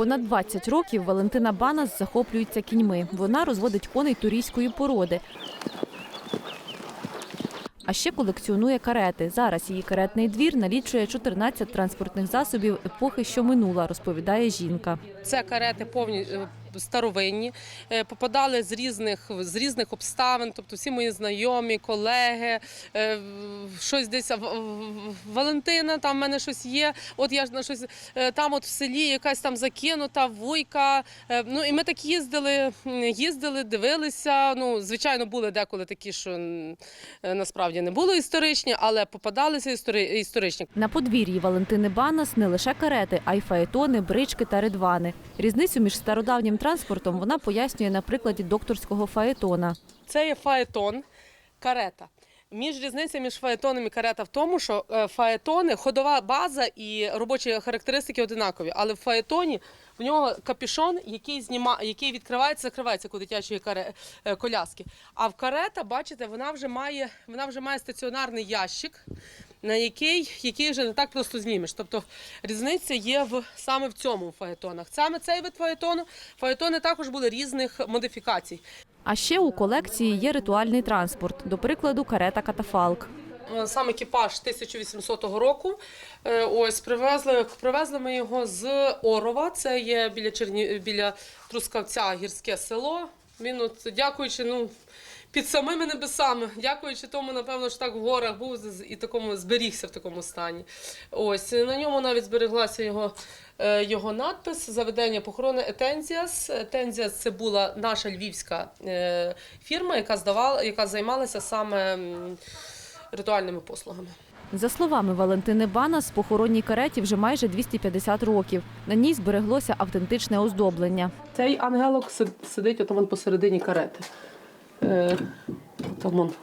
Понад 20 років Валентина Банас захоплюється кіньми. Вона розводить коней турійської породи. А ще колекціонує карети. Зараз її каретний двір налічує 14 транспортних засобів епохи, що минула, розповідає жінка. Це карети старовинні, е, попадали з різних з різних обставин. Тобто всі мої знайомі, колеги, е, щось десь Валентина, там в мене щось є. От я на щось е, там, от в селі, якась там закинута вуйка. Ну і ми так їздили, їздили, дивилися. Ну, звичайно, були деколи такі, що насправді не були історичні, але попадалися істори- історичні. На подвір'ї Валентини Банас не лише карети, а й фаетони, брички та ридвани. Різницю між стародавнім транспортом вона пояснює на прикладі докторського фаетона. Це є фаетон, карета. Між різниця між фаетоном і карета в тому, що е, фаетони, ходова база і робочі характеристики одинакові. Але в фаетоні в нього капюшон, який зніма, який відкривається, закривається у дитячої е, коляски. А в карета, бачите, вона вже має, вона вже має стаціонарний ящик, на який, який вже не так просто знімеш. Тобто різниця є в саме в цьому фаетонах. Саме цей вид фаетону, фаетони також були різних модифікацій. А ще у колекції є ритуальний транспорт, до прикладу, карета катафалк. Е, сам екіпаж 1800 року. Е, Ось привезли, привезли ми його з Орова. Це є біля Черні, біля Трускавця гірське село. Він от, дякуючи, ну. Під самими небесами, дякуючи тому, напевно, що так в горах був і такому зберігся в такому стані. Ось на ньому навіть збереглася його, е, його надпис Заведення похорони Етензіас. Етензіас це була наша львівська е, фірма, яка здавала, яка займалася саме ритуальними послугами. За словами Валентини Банас, похоронній кареті вже майже 250 років. На ній збереглося автентичне оздоблення. Цей ангелок сид- сидить отам посередині карети. Е.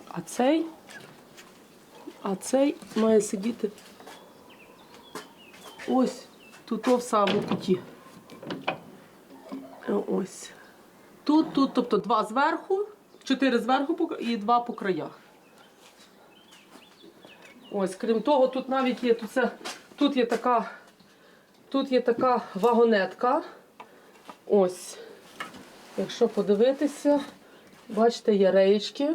А цей, а цей має сидіти ось тут в самому куті. Е, Ось. Тут, тут, тобто два зверху, чотири зверху і два по краях. Ось, крім того, тут навіть є тут, це, тут є така, тут є така вагонетка. Ось. Якщо подивитися, бачите, є реєчки.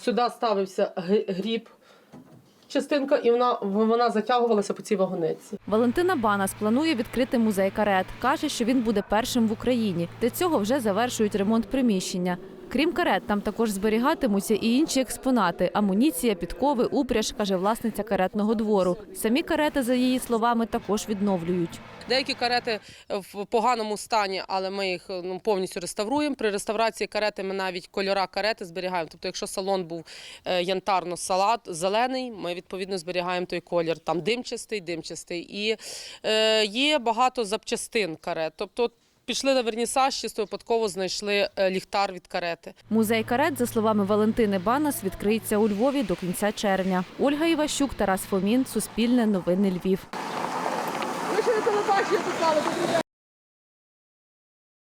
Сюди ставився гріб, частинка, і вона, вона затягувалася по цій вагонетці. Валентина Банас планує відкрити музей карет. Каже, що він буде першим в Україні. Для цього вже завершують ремонт приміщення. Крім карет, там також зберігатимуться і інші експонати: амуніція, підкови, упряж, каже власниця каретного двору. Самі карети, за її словами, також відновлюють. Деякі карети в поганому стані, але ми їх ну, повністю реставруємо. При реставрації карети ми навіть кольора карети зберігаємо. Тобто, якщо салон був е, янтарно-салат, зелений, ми відповідно зберігаємо той колір. Там димчастий, димчастий. І е, є багато запчастин карет. Тобто, пішли на вернісаж, чисто випадково знайшли е, ліхтар від карети. Музей карет, за словами Валентини Банас, відкриється у Львові до кінця червня. Ольга Іващук, Тарас Фомін, Суспільне новини Львів. Ви ще не телебачення попали,